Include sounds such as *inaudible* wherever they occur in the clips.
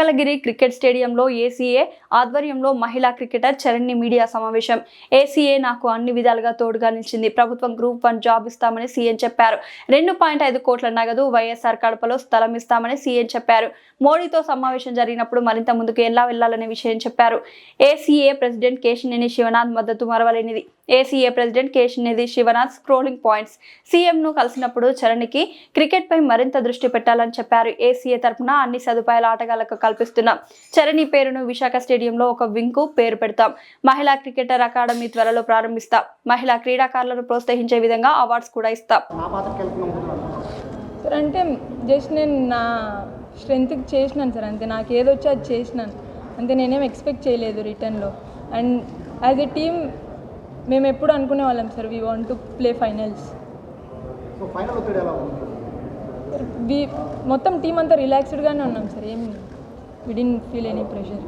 Mangalagiri cricket స్టేడియంలో ACA ఆధ్వర్యంలో మహిళా క్రికెటర్ చరణ్ని మీడియా సమావేశం. ఏసీఏ నాకు అన్ని విధాలుగా తోడుగా నిలిచింది. ప్రభుత్వం గ్రూప్ వన్ జాబ్ ఇస్తామని సీఎం చెప్పారు. రెండు పాయింట్ ఐదు కోట్ల నగదు వైఎస్ఆర్ కడపలో స్థలం ఇస్తామని సీఎం చెప్పారు. మోడీతో సమావేశం జరిగినప్పుడు మరింత ముందుకు ఎలా వెళ్ళాలనే విషయం చెప్పారు. ఏసీఏ ప్రెసిడెంట్ కేశినేని శివనాథ్ మద్దతు మరవలేనిది. ACA president Kesineni Sivanath scrolling points. సీఎంను కలిసినప్పుడు చరణ్కి క్రికెట్పై మరింత దృష్టి పెట్టాలని చెప్పారు. ఏసీఏ తరపున అన్ని సదుపాయాల ఆటగాళ్ళకు కల్పిస్తున్నాం. చరణి పేరును విశాఖ స్టేడియంలో ఒక వింగ్కు పేరు పెడతాం. మహిళా క్రికెటర్ అకాడమీ త్వరలో ప్రారంభిస్తాం. మహిళా క్రీడాకారులను ప్రోత్సహించే విధంగా అవార్డ్స్ కూడా ఇస్తాం. సార్ అంటే జస్ట్ నేను నా స్ట్రెంత్కి చేసినాను సార్ అంతే. నాకు ఏదొచ్చో అది చేసినాను. అంతే నేనేం ఎక్స్పెక్ట్ చేయలేదు రిటర్న్లో. అండ్ యాజ్ ఎ టీమ్ మేము ఎప్పుడు అనుకునే వాళ్ళం sir we want to play finals మొత్తం టీం అంతా రిలాక్స్డ్గానే ఉన్నాం సార్. ఏం విడిన్ ఫీల్ ఎనీ ప్రెషర్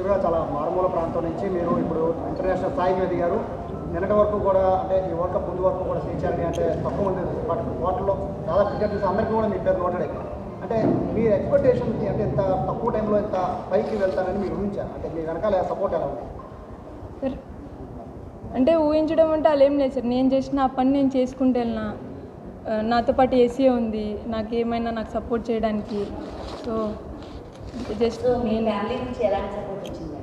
యాక్చువల్గా చాలా మారుమూల ప్రాంతం నుంచి మీరు ఇప్పుడు ఇంటర్నేషనల్ స్థాయికి ఎదిగారు. నిన్నటి వరకు కూడా అంటే ఈ వరల్డ్ కప్ ముందు వరకు కూడా శ్రీచారిని అంటే తక్కువ ఉంది బట్ వాటిలో చాలా క్రికెటర్స్ అందరికీ కూడా మీ పేరు నోటెడ్ అంటే మీ ఎక్స్పెక్టేషన్కి అంటే ఇంత తక్కువ టైంలో ఇంత పైకి వెళ్తారని మీరు ఊహించారు? అంటే మీ వెనకాల సపోర్ట్ ఎలా ఉంది? సార్ అంటే ఊహించడం అంటే అలా ఏం లేదు సార్. నేను చేసిన ఆ పని నేను చేసుకుంటూ వెళ్ళిన. నాతో పాటు ఏసీఏ ఉంది. నాకు ఏమైనా నాకు సపోర్ట్ చేయడానికి. సో జస్ట్ నేను ఫ్యామిలీ నుంచి ఎలాంటి సపోర్ట్ వచ్చింది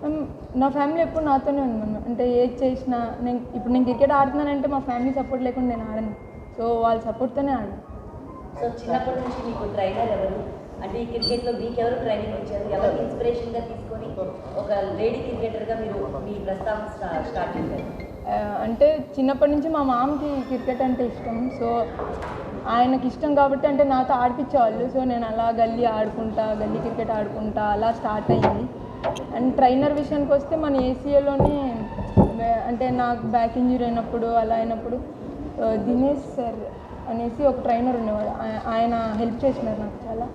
మ్యామ్, నా ఫ్యామిలీ ఎప్పుడు నాతోనే ఉంది అంటే ఏది చేసినా నేను ఇప్పుడు నేను క్రికెట్ ఆడుతున్నానంటే మా ఫ్యామిలీ సపోర్ట్ లేకుండా నేను ఆడను. సో వాళ్ళ సపోర్ట్తోనే ఆడను. సో చిన్నప్పటి నుంచి మీకు ట్రైనర్ ఎవరు? అంటే ఈ క్రికెట్లో మీకు ఎవరు ట్రైనింగ్ ఇచ్చారు? ఎవరు ఇన్స్పిరేషన్గా తీసుకొని ఒక లేడీ క్రికెటర్గా మీరు మీ స్టా- స్టార్ట్ చేశారు? అంటే చిన్నప్పటి నుంచి మా మామకి క్రికెట్ అంటే ఇష్టం. సో ఆయనకి ఇష్టం కాబట్టి అంటే నాతో ఆడిపించేవాళ్ళు సో నేను అలా గల్లీ ఆడుకుంటా గల్లీ క్రికెట్ ఆడుకుంటా అలా స్టార్ట్ అయ్యింది. అండ్ ట్రైనర్ విషయానికి వస్తే మన ఏసీఏలోనే అంటే నాకు బ్యాక్ ఇంజరీ అయినప్పుడు అలా అయినప్పుడు దినేష్ సార్ అనేసి ఒక ట్రైనర్ ఉండేవాడు ఆయ- ఆయన హెల్ప్ చేసినారు నాకు చాలా.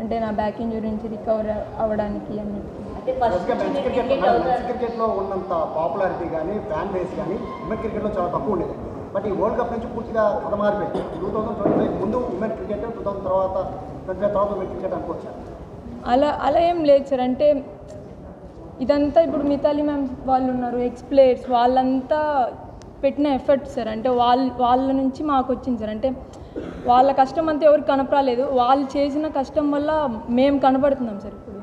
అంటే నా బ్యాక్ ఇంజరీ నుంచి రికవర్ అవ్వడానికి అన్నిటికీ క్రికెట్లో ఉన్నంత పాపులారిటీ కానీ ఫ్యాన్ బేస్ కానీ ఉమెన్ క్రికెట్లో చాలా తక్కువ ఉండేది. బట్ ఈ వరల్డ్ కప్ నుంచి పూర్తిగా టూ థౌసండ్ ట్వంటీ ఫైవ్ ముందు ఉమెన్ క్రికెట్ టూ థౌసండ్ తర్వాత ట్వంటీ ఫైవ్ తర్వాత ఉమెన్ క్రికెట్ అనుకోవచ్చు. అలా అలా ఏం లేదు సార్. అంటే ఇదంతా ఇప్పుడు మితాలి మ్యామ్ వాళ్ళు ఉన్నారు ఎక్స్ ప్లేయర్స్ వాళ్ళంతా పెట్టిన ఎఫర్ట్ సార్ అంటే వాళ్ళ వాళ్ళ నుంచి మాకు వచ్చింది సార్ అంటే వాళ్ళ కష్టం అంతా ఎవరికి కనపరాలేదు వాళ్ళు చేసిన కష్టం వల్ల మేము కనపడుతున్నాం సార్ ఇప్పుడు.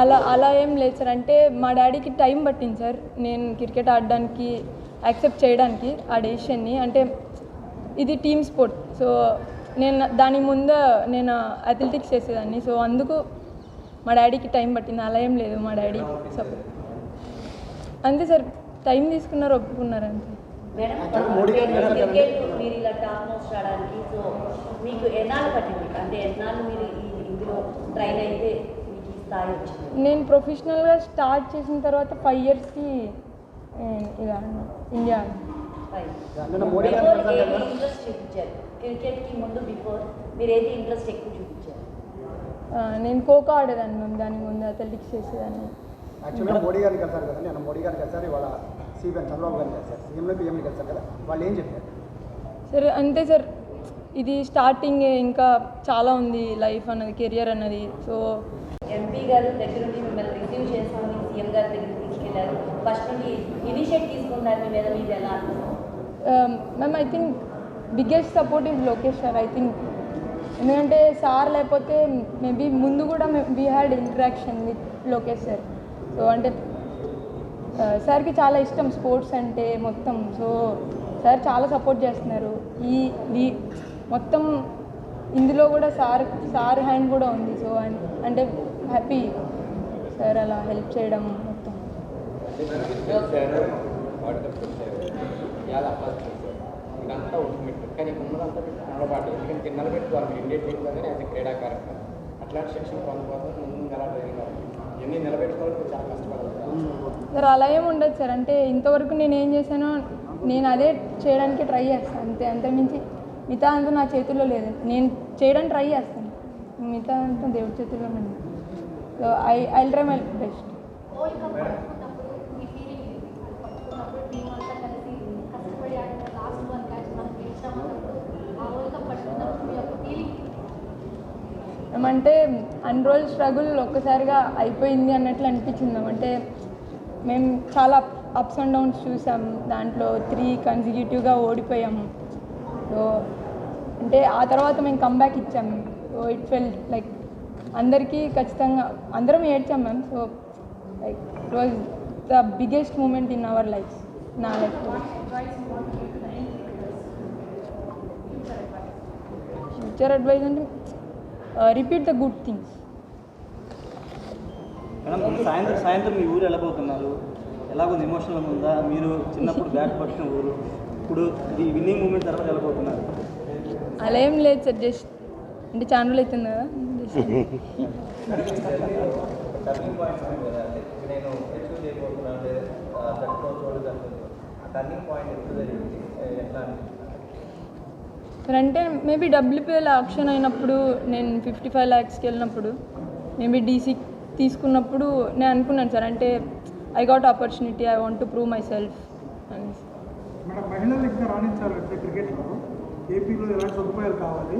అలా అలా ఏం లేదు సార్ అంటే మా డాడీకి టైం పట్టింది సార్ నేను క్రికెట్ ఆడడానికి యాక్సెప్ట్ చేయడానికి ఆ డెసిషన్ని అంటే ఇది టీమ్ స్పోర్ట్. సో నేను దాని ముందు నేను అథ్లెటిక్స్ చేసేదాన్ని. సో అందుకు మా డాడీకి టైం పట్టింది. అలా ఏం లేదు మా డాడీ సపోర్ట్. అంతే సార్. టైం తీసుకున్నారు ఒప్పుకున్నారు అంతే. నేను ప్రొఫెషనల్గా స్టార్ట్ చేసిన తర్వాత ఫైవ్ ఇయర్స్కి ఇక. ఇండియా మోడీ ఇంట్రెస్ట్ చూపించారు? క్రికెట్కి ముందు బిఫోర్ మీరు ఏది ఇంట్రెస్ట్ ఎక్కువ చూపించారు? నేను ఖోఖో ఆడేదాన్ని మ్యామ్ దాని ముందు అథ్లెటిక్స్ చేసేదాన్ని. యాక్చువల్గా మోడీ గారిని కలిసారు కదా నేను మోడీ గారిని కలిసారు ఇవాళ సీఎం చంద్రబాబు గారిని కలిసారు సీఎంలో పిఎంని కలిసారు కదా వాళ్ళు ఏం చెప్పారు? సరే అంతే సార్. ఇది స్టార్టింగ్ ఇంకా చాలా ఉంది లైఫ్ అన్నది కెరియర్ అన్నది. సో ఎంపీ గారు దగ్గర నుండి మిమ్మల్ని రిసీవ్ చేసుకొని సీఎం గారి దగ్గరికి తీసుకెళ్ళారు ఫస్ట్ నుండి ఇనిషియేట్ తీసుకున్నారు మీ మీద మీరు ఎలా ma'am I think biggest support is Lokesh sir I think ఎందుకంటే సార్ లేకపోతే మేబీ ముందు కూడా we had interaction with Lokesh sir so అంటే uh, సార్కి చాలా ఇష్టం స్పోర్ట్స్ అంటే మొత్తం. సో సార్ చాలా సపోర్ట్ చేస్తున్నారు. ఈ ఈ మొత్తం ఇందులో కూడా సార్ సార్ హ్యాండ్ కూడా ఉంది. సో అంటే హ్యాపీ సార్ అలా హెల్ప్ చేయడం మొత్తం వాటితో వచ్చారు ఇవాళ ఫస్ట్ చేశారు ఇదంతా కానీ ఉన్నదంతా పెట్టి ఎందుకంటే ఇండియా అట్లాంటి శిక్షణ ముందు ఎలా ట్రైనింగ్ ఇవన్నీ చాలా కష్టపడాలి సార్ అలా ఏమి ఉండదు సార్. అంటే ఇంతవరకు నేను ఏం చేశానో నేను అదే చేయడానికి ట్రై చేస్తాను. అంతే అంతకుమించి మిగతా అంతా నా చేతుల్లో లేదు. నేను చేయడానికి ట్రై చేస్తాను. మిగతా అంతా దేవుడి చేతుల్లో ఉంది. So I I try my best ఏమంటే అన్ని రోజులు స్ట్రగుల్ ఒక్కసారిగా అయిపోయింది అన్నట్లు అనిపించింది. అంటే మేము చాలా అప్స్ అండ్ డౌన్స్ చూసాం. దాంట్లో త్రీ కన్సిక్యూటివ్గా ఓడిపోయాము సో అంటే ఆ తర్వాత మేము కంబ్యాక్ ఇచ్చాం. సో ఇట్ ఫెల్ లైక్ అందరికీ ఖచ్చితంగా అందరం ఏడ్చాం ma'am so like it was the biggest moment in our life నా లైఫ్ ఫ్యూచర్ అడ్వైజ్ అంటే repeat the good things madam సాయంత్రం సాయంత్రం మీ ఊరు వెళ్ళబోతున్నారు. ఎలాగుంది? ఎమోషనల్ ఉందా? మీరు చిన్నప్పుడు *laughs* బ్యాట్ పట్టిన ఊరు. ఇప్పుడు ఈ విన్నింగ్ మూమెంట్ తర్వాత వెళ్ళబోతున్నారు. అలా ఏం లేదు సార్ జస్ట్ అంటే చాలా రోజులు అవుతుంది కదా. నేను పాయింట్ ఎప్పుడు జరిగింది? అంటే మేబీ డబ్ల్యూపీఎల్ ఆప్షన్ అయినప్పుడు నేను ఫిఫ్టీ ఫైవ్ ల్యాక్స్కి వెళ్ళినప్పుడు మేబీ డీసీ తీసుకున్నప్పుడు నేను అనుకున్నాను సార్ అంటే I got opportunity I want to prove myself అనేసి. మేడం మహిళలు ఇంకా రాణించాలంటే క్రికెట్లో ఏపీలో ఎలాంటి సదుపాయాలు కావాలి?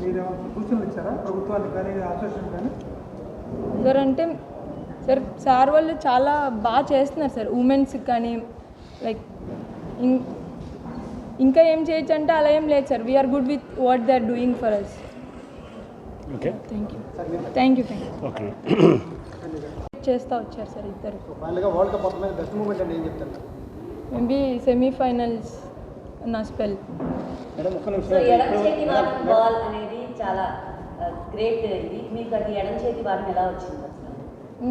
మీరు ఏమైనా సూచనలు ఇచ్చారా? ప్రభుత్వానికి కానీ అసోసియేషన్ కానీ? సార్ అంటే సార్ సార్ వాళ్ళు చాలా బాగా చేస్తున్నారు సార్ ఉమెన్స్కి కానీ లైక్ ఇంకా ఏం చేయొచ్చు అంటే అలా ఏం లేదు sir. We are good with what they are doing for us okay thank you thank you thank you okay చేస్తూ వచ్చారు సార్ ఇద్దరు. ఫైనల్గా వరల్డ్ కప్ మొత్తం మీద బెస్ట్ మూమెంట్ అంటే ఏం చెప్తారు? మేబీ సెమీఫైనల్స్ నా స్పెల్ మేడం ఒక్క సో చేతి వారం బాల్ అనేది చాలా గ్రేట్ ఇది మీకు అది ఎడమ చేతి వారం ఎలా వచ్చింది?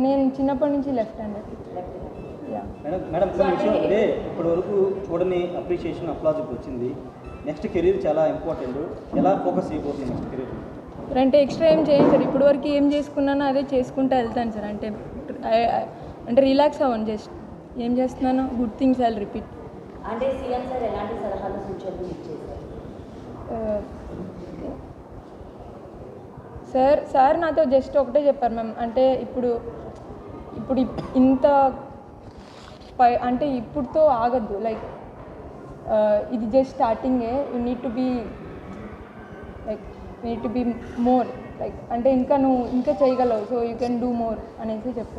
నేను చిన్నప్పటి నుంచి left handed left yeah madam madam ఒక్క నిమిషం అంటే ఇప్పటి వరకు చూడని అప్రిషియేషన్ అప్లాజ్ ఇప్పుడు వచ్చింది. నెక్స్ట్ కెరీర్ చాలా ఇంపార్టెంట్ ఎలా ఫోకస్ చేయబోతుంది నెక్స్ట్ కెరీర్ సార్ అంటే ఎక్స్ట్రా ఏం చేయను సార్ ఇప్పటి వరకు ఏం చేసుకున్నానో అదే చేసుకుంటూ వెళ్తాను సార్ అంటే అంటే రిలాక్స్ అవ్వను జస్ట్ ఏం చేస్తున్నానో? గుడ్ థింగ్స్ ఐ రిపీట్ అంటే సీఎం సార్ ఎలాంటి సలహాలు సూచనలు సార్ సార్ నాతో జస్ట్ ఒకటే చెప్పారు మ్యామ్ అంటే ఇప్పుడు ఇప్పుడు ఇప్- ఇంత పై అంటే ఇప్పుడుతో ఆగద్దు. లైక్ ఇది జస్ట్ స్టార్టింగే you need to be like need to be more like అంటే ఇంకా నువ్వు ఇంకా చేయగలవు. So you can do more అనేసి insurance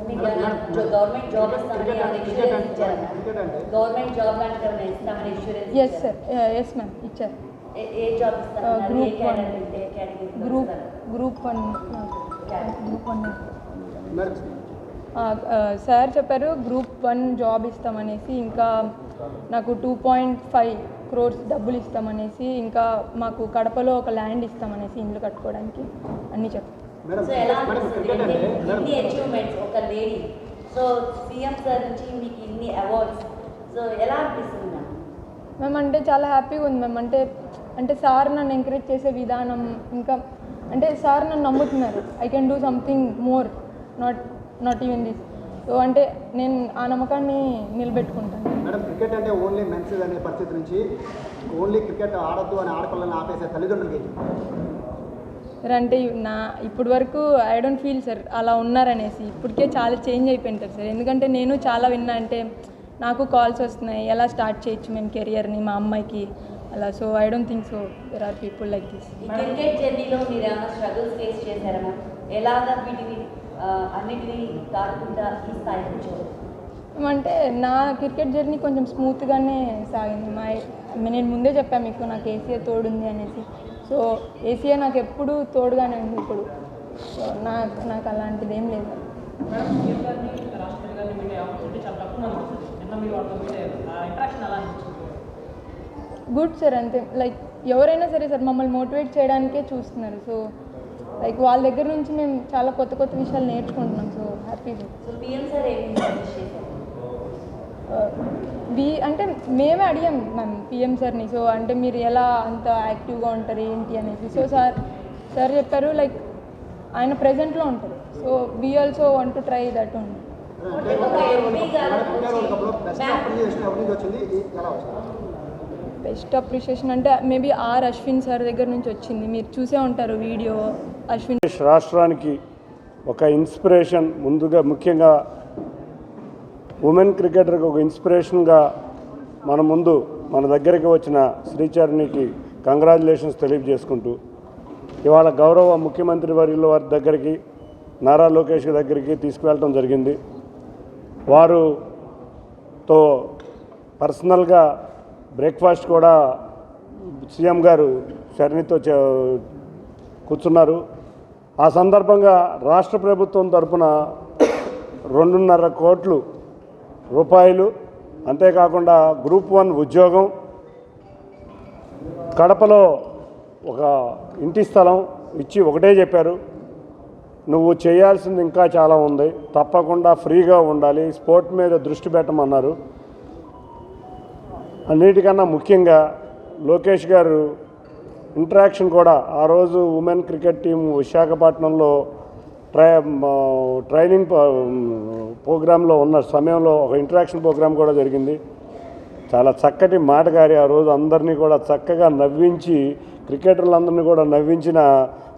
yes sir yes ma'am ఇచ్చారు? A category group group one group one sir చెప్పారు గ్రూప్ వన్ జాబ్ ఇస్తామనేసి ఇంకా నాకు టూ పాయింట్ ఫైవ్ క్రోర్స్ డబ్బులు ఇస్తామనేసి ఇంకా మాకు కడపలో ఒక ల్యాండ్ ఇస్తామనేసి ఇల్లు కట్టుకోవడానికి అన్నీ మేడం ఇన్ని అచీవ్మెంట్స్ ఒక లేడీ సో సీఎం సార్ నుంచి మీకు ఇన్ని అవార్డ్స్ సో ఎలా అనిపిస్తుంది మ్యామ్ మేము అంటే చాలా హ్యాపీగా ఉంది మేము అంటే అంటే సార్ నన్ను ఎంకరేజ్ చేసే విధానం ఇంకా అంటే సార్ నన్ను నమ్ముతున్నారు. I can do something more not not even this. So అంటే నేను ఆ నమ్మకాన్ని నిలబెట్టుకుంటాను. మేడం క్రికెట్ అంటే ఓన్లీ మెన్స్ అనే పరిస్థితి నుంచి ఓన్లీ క్రికెట్ ఆడొద్దు అని ఆడపిల్లని ఆపేసే తల్లిదండ్రులకి ఏం చెప్తారు? సార్ అంటే నా ఇప్పటి వరకు ఐ డోంట్ ఫీల్ సార్ అలా ఉన్నారనేసి. ఇప్పటికే చాలా చేంజ్ అయిపోయింటారు సార్. ఎందుకంటే నేను చాలా విన్నా అంటే నాకు కాల్స్ వస్తున్నాయి. ఎలా స్టార్ట్ చేయొచ్చు మేము కెరియర్ని మా అమ్మాయికి? అలా so I don't think so there are people like this. Cricket జర్నీలో మీరు ఏమైనా స్ట్రగుల్స్ ఫేస్ చేశారా మ్యామ్? ఎలాగా వీటిని అన్నిటినీ ఈ స్థాయికి వచ్చారు అంటే నా క్రికెట్ జర్నీ కొంచెం స్మూత్గానే సాగింది. మా నేను ముందే చెప్పాను మీకు నాకు ఏసీఏ తోడుంది అనేసి. సో ఏసీఏ నాకు ఎప్పుడు తోడుగానే ఉంది ఇప్పుడు. సో నాకు నాకు అలాంటిది ఏం లేదు గుడ్ సార్ అంతే. లైక్ ఎవరైనా సరే సార్ మమ్మల్ని మోటివేట్ చేయడానికే చూస్తున్నారు. సో లైక్ వాళ్ళ దగ్గర నుంచి మేము చాలా కొత్త కొత్త విషయాలు నేర్చుకుంటున్నాం సో హ్యాపీ బీ అంటే మేమే అడిగాం మ్యామ్ పిఎం సార్ని సో అంటే మీరు ఎలా అంత యాక్టివ్గా ఉంటారు ఏంటి అనేసి. సో సార్ సార్ చెప్పారు లైక్ ఆయన ప్రజెంట్లో ఉంటారు. So we also want to try that ఉంది బెస్ట్ అప్రిషియేషన్ అంటే మేబీ ఆర్ అశ్విన్ సార్ దగ్గర నుంచి వచ్చింది. మీరు చూసే ఉంటారు వీడియో అశ్విన్. రాష్ట్రానికి ఒక ఇన్స్పిరేషన్ ముందుగా ముఖ్యంగా ఉమెన్ క్రికెటర్కి ఒక ఇన్స్పిరేషన్గా మన ముందు మన దగ్గరికి వచ్చిన శ్రీచరణికి కంగ్రాచులేషన్స్ తెలియజేసుకుంటూ ఇవాళ గౌరవ ముఖ్యమంత్రి వర్యుల వారి దగ్గరికి నారా లోకేష్ దగ్గరికి తీసుకువెళ్ళటం జరిగింది. వారుతో పర్సనల్గా బ్రేక్ఫాస్ట్ కూడా సీఎం గారు శరణితో చే- కూర్చున్నారు. ఆ సందర్భంగా రాష్ట్ర ప్రభుత్వం తరపున రెండున్నర కోట్లు రూపాయలు అంతేకాకుండా గ్రూప్ వన్ ఉద్యోగం కడపలో ఒక ఇంటి స్థలం ఇచ్చి ఒకటే చెప్పారు. నువ్వు చేయాల్సింది ఇంకా చాలా ఉంది. తప్పకుండా ఫ్రీగా ఉండాలి. స్పోర్ట్ మీద దృష్టి పెట్టమన్నారు. అన్నిటికన్నా ముఖ్యంగా లోకేష్ గారు ఇంటరాక్షన్ కూడా. ఆ రోజు ఉమెన్ క్రికెట్ టీం విశాఖపట్నంలో ట్రై ట్రైనింగ్ ప్రోగ్రాంలో ఉన్న సమయంలో ఒక ఇంటరాక్షన్ ప్రోగ్రాం కూడా జరిగింది. చాలా చక్కటి మాటగారి ఆ రోజు అందరినీ కూడా చక్కగా నవ్వించి క్రికెటర్లందరినీ కూడా నవ్వించిన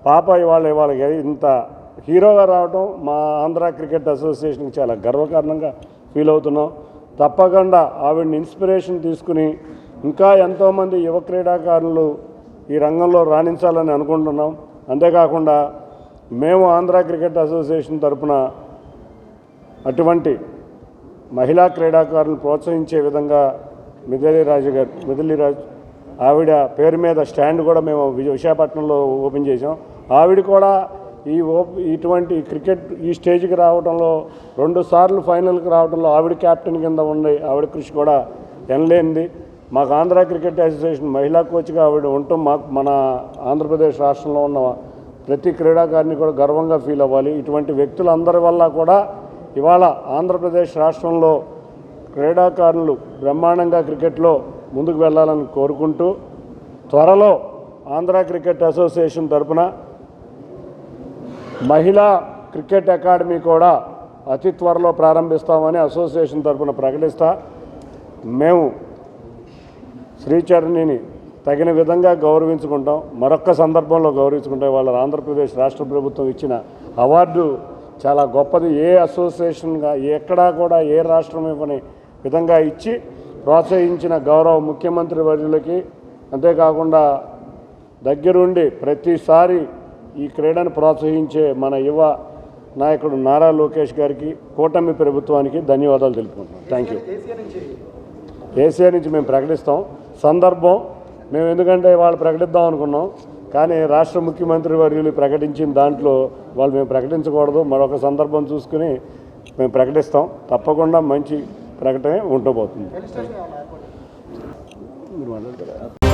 పాప ఇవాళ ఇవాళ ఇంత హీరోగా రావడం మా ఆంధ్ర క్రికెట్ అసోసియేషన్కి చాలా గర్వకారణంగా ఫీల్ అవుతున్నాం. తప్పకుండా ఆవిడని ఇన్స్పిరేషన్ తీసుకుని ఇంకా ఎంతోమంది యువ క్రీడాకారులు ఈ రంగంలో రాణించాలని అనుకుంటున్నాం. అంతేకాకుండా మేము ఆంధ్ర క్రికెట్ అసోసియేషన్ తరపున అటువంటి మహిళా క్రీడాకారులను ప్రోత్సహించే విధంగా మిథలిరాజు గారు మిథలిరాజు ఆవిడ పేరు మీద స్టాండ్ కూడా మేము విశాఖపట్నంలో ఓపెన్ చేసాం ఆవిడ కూడా ఈ ఇటువంటి క్రికెట్ ఈ స్టేజ్కి రావడంలో రెండు సార్లు ఫైనల్కి రావడంలో ఆవిడ క్యాప్టెన్ కింద ఉండి ఆవిడ కృషి కూడా ఎనలేనిది. మాకు ఆంధ్ర క్రికెట్ అసోసియేషన్ మహిళా కోచ్గా ఆవిడ ఉంటూ మాకు మన ఆంధ్రప్రదేశ్ రాష్ట్రంలో ఉన్న ప్రతి క్రీడాకారిని కూడా గర్వంగా ఫీల్ అవ్వాలి. ఇటువంటి వ్యక్తులందరి వల్ల కూడా ఇవాళ ఆంధ్రప్రదేశ్ రాష్ట్రంలో క్రీడాకారులు బ్రహ్మాండంగా క్రికెట్లో ముందుకు వెళ్ళాలని కోరుకుంటూ త్వరలో ఆంధ్ర క్రికెట్ అసోసియేషన్ తరపున మహిళా క్రికెట్ అకాడమీ కూడా అతి త్వరలో ప్రారంభిస్తామని అసోసియేషన్ తరపున ప్రకటిస్తా. మేము శ్రీచరణిని తగిన విధంగా గౌరవించుకుంటాం. మరొక్క సందర్భంలో గౌరవించుకుంటాం వాళ్ళ ఆంధ్రప్రదేశ్ రాష్ట్ర ప్రభుత్వం ఇచ్చిన అవార్డు చాలా గొప్పది. ఏ అసోసియేషన్గా ఎక్కడా కూడా ఏ రాష్ట్రం ఇవ్వని విధంగా ఇచ్చి ప్రోత్సహించిన గౌరవ ముఖ్యమంత్రి వర్యులకి అంతేకాకుండా దగ్గరుండి ప్రతిసారి ఈ క్రీడను ప్రోత్సహించే మన యువ నాయకుడు నారా లోకేష్ గారికి కూటమి ప్రభుత్వానికి ధన్యవాదాలు తెలుపుకుంటున్నాం. థ్యాంక్ యూ ఏసీఆర్ నుంచి మేము ప్రకటిస్తాం. సందర్భం మేము ఎందుకంటే వాళ్ళు ప్రకటిద్దాం అనుకున్నాం. కానీ రాష్ట్ర ముఖ్యమంత్రి వర్యులు ప్రకటించిన దాంట్లో వాళ్ళు మేము ప్రకటించకూడదు. మరొక సందర్భం చూసుకుని మేము ప్రకటిస్తాం. తప్పకుండా మంచి ప్రకటనే ఉండబోతుంది మీరు మాట్లాడతారా?